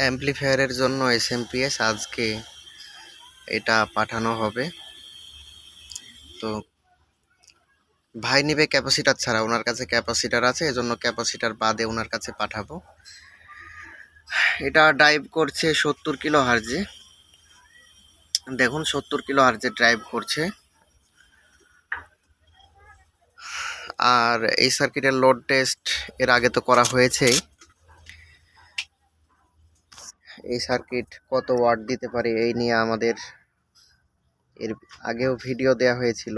অ্যাম্পলিফায়ারের জন্য S SMPS আজকে এটা পাঠানো হবে। তো ভাই নেবে ক্যাপাসিটার ছাড়া, ওনার কাছে ক্যাপাসিটার আছে, এজন্য ক্যাপাসিটার বাদে ওনার কাছে পাঠাবো। এটা ড্রাইভ করছে সত্তর কিলো হার্জে দেখুন, সত্তর কিলো হার্জে ড্রাইভ করছে। আর এই সার্কিটের লোড টেস্ট এর আগে তো করা হয়েছেই। এই সার্কিট কত ওয়াট দিতে পারে এই নিয়ে আমাদের এর আগেও ভিডিও দেয়া হয়েছিল।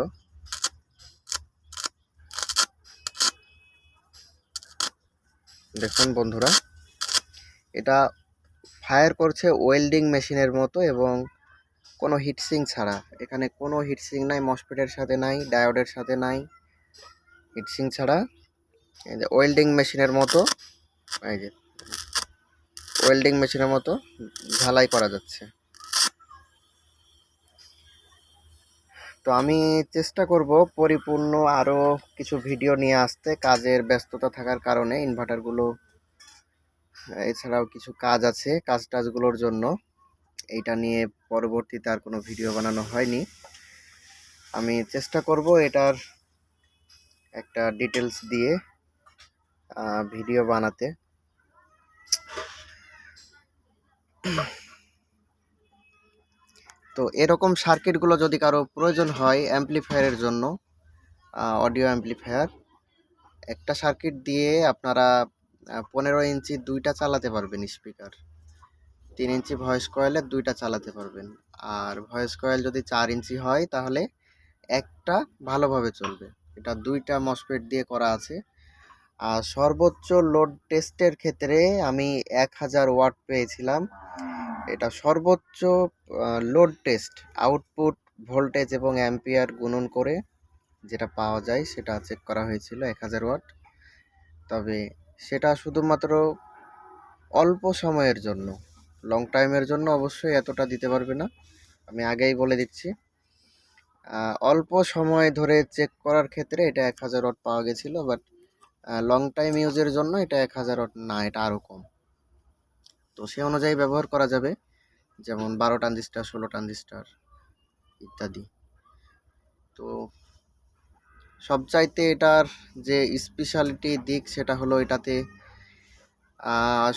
দেখুন বন্ধুরা, এটা ফায়ার করছে ওয়েল্ডিং মেশিনের মতো এবং কোনো হিটসিং ছাড়া। এখানে কোনো হিটসিং নাই মসফেটের সাথে নাই ডায়োডের সাথে নাই হিটসিং ছাড়া। ওয়েল্ডিং মেশিনের মতো। এই যে ওয়েল্ডিং মেশিনের মতো ঝালাই করা যাচ্ছে। তো আমি চেষ্টা করব পরিপূর্ণ আরও কিছু ভিডিও নিয়ে আসতে, কাজের ব্যস্ততা থাকার কারণে ইনভার্টারগুলো এছাড়াও কিছু কাজ আছে কাজ টাজগুলোর জন্য। এইটা নিয়ে পরবর্তীতে আর কোনো ভিডিও বানানো হয়নি। আমি চেষ্টা করব এটার একটা ডিটেলস দিয়ে ভিডিও বানাতে। তো এরকম সার্কিটগুলো যদি কারও প্রয়োজন হয় অ্যাম্পলিফায়ারের জন্য অডিও অ্যাম্পলিফায়ার একটা সার্কিট দিয়ে আপনারা পনেরো ইঞ্চি দুইটা চালাতে পারবেন স্পিকার তিন ইঞ্চি ভয়েস কয়েলের দুইটা চালাতে পারবেন। আর ভয়েস কয়েল যদি চার ইঞ্চি হয়, তাহলে একটা ভালোভাবে চলবে। এটা দুইটা মসপেট দিয়ে করা আছে। আর সর্বোচ্চ লোড টেস্টের ক্ষেত্রে আমি এক হাজার ওয়াট পেয়েছিলাম। এটা সর্বোচ্চ লোড টেস্ট আউটপুট ভোল্টেজ এবং অ্যাম্পিয়ার গুণন করে যেটা পাওয়া যায় সেটা চেক করা হয়েছিল এক হাজার ওয়াট তবে সেটা শুধুমাত্র অল্প সময়ের জন্য লং টাইমের জন্য অবশ্যই এতটা দিতে পারবে না। আমি আগেই বলে দিচ্ছি অল্প সময় ধরে চেক করার ক্ষেত্রে এটা এক হাজার ওয়াট পাওয়া গেছিল বাট লং টাইম ইউজের জন্য এটা এক হাজার ওয়াট না, এটা আরও কম। তো সে অনুযায়ী ব্যবহার করা যাবে। যেমন বারো ট্রানজিস্টার ষোলো ট্রানজিস্টার ইত্যাদি। তো সবচাইতে এটার যে স্পেশালিটি দিক সেটা হলো এটাতে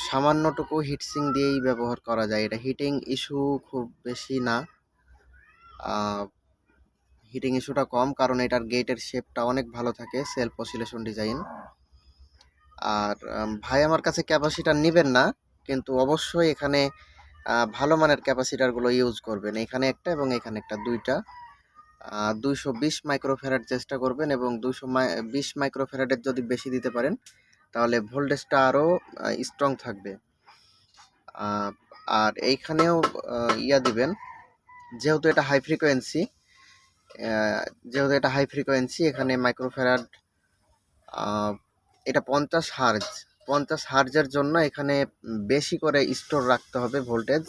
সামান্যটুকু হিটসিং দিয়েই ব্যবহার করা যায়। এটা হিটিং ইস্যু খুব বেশি না। হিটিং ইস্যুটা কম কারণ এটার গেটের শেপটা অনেক ভালো থাকে সেলফ অসিলেশন ডিজাইন আর ভাই আমার কাছে ক্যাপাসিটার নেবেন না। কিন্তু অবশ্যই এখানে ভালো মানের ক্যাপাসিটারগুলো ইউজ করবেন। এখানে একটা এবং এখানে একটা দুইটা। দুইশো বিশ মাইক্রোফেরাড চেষ্টা করবেন এবং দুইশো বিশ মাইক্রোফেরাডের যদি বেশি দিতে পারেন, তাহলে ভোল্টেজটা আরও স্ট্রং থাকবে। আর এইখানেও ইয়া দিবেন, যেহেতু এটা হাই ফ্রিকোয়েন্সি যেহেতু এটা হাই ফ্রিকোয়েন্সি এখানে মাইক্রোফেরাড এটা পঞ্চাশ হার্জ পঞ্চাশ হার্জের জন্য এখানে বেশি করে স্টোর রাখতে হবে ভোল্টেজ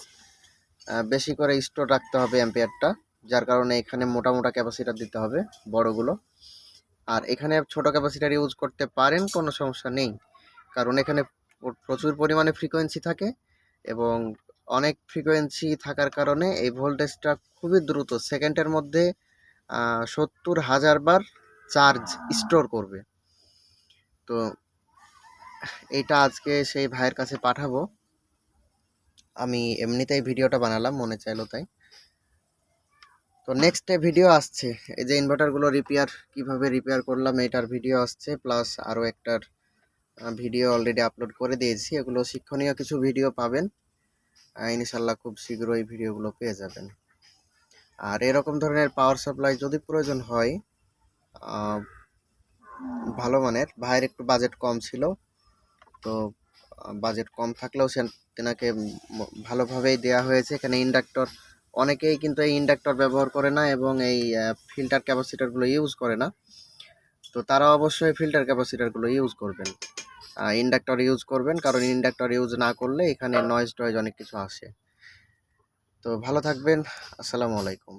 বেশি করে স্টোর রাখতে হবে অ্যাম্পিয়ারটা, যার কারণে এখানে মোটা মোটা ক্যাপাসিটার দিতে হবে বড়গুলো। আর এখানে ছোট ক্যাপাসিটার ইউজ করতে পারেন, কোনো সমস্যা নেই। কারণ এখানে প্রচুর পরিমাণে ফ্রিকোয়েন্সি থাকে এবং অনেক ফ্রিকোয়েন্সি থাকার কারণে এই ভোল্টেজটা খুবই দ্রুত সেকেন্ডের মধ্যে সত্তর হাজার বার চার্জ স্টোর করবে। তো এইটা আজকে সেই ভাইয়ের কাছে পাঠাবো। আমি এমনিতেই ভিডিওটা বানালাম, মনে চাইলো তাই। তো নেক্সট ভিডিও আসছে। এই যে ইনভার্টারগুলো রিপেয়ার কীভাবে রিপেয়ার করলাম, এটার ভিডিও আসছে। প্লাস আরও একটার ভিডিও অলরেডি আপলোড করে দিয়েছি। এগুলো শিক্ষণীয় কিছু ভিডিও পাবেন। ইনশাল্লাহ খুব শীঘ্রই ভিডিওগুলো পেয়ে যাবেন। আর এরকম ধরনের পাওয়ার সাপ্লাই যদি প্রয়োজন হয় ভালো মানের। ভাইয়ের একটু বাজেট কম ছিল। তো বাজেট কম থাকলেও সে, তেনাকে ভালোভাবেই দেয়া হয়েছে। এখানে ইন্ডাক্টর, অনেকেই কিন্তু এই ইন্ডাক্টর ব্যবহার করে না এবং এই ফিল্টার ক্যাপাসিটারগুলো ইউজ করে না। তো তারা অবশ্যই ফিল্টার ক্যাপাসিটারগুলো ইউজ করবেন। ইন্ডাক্টর ইউজ করবেন, কারণ ইন্ডাক্টর ইউজ না করলে এখানে নয়েজ টয়েজ অনেক কিছু আসে। তো ভালো থাকবেন, আসসালামু আলাইকুম।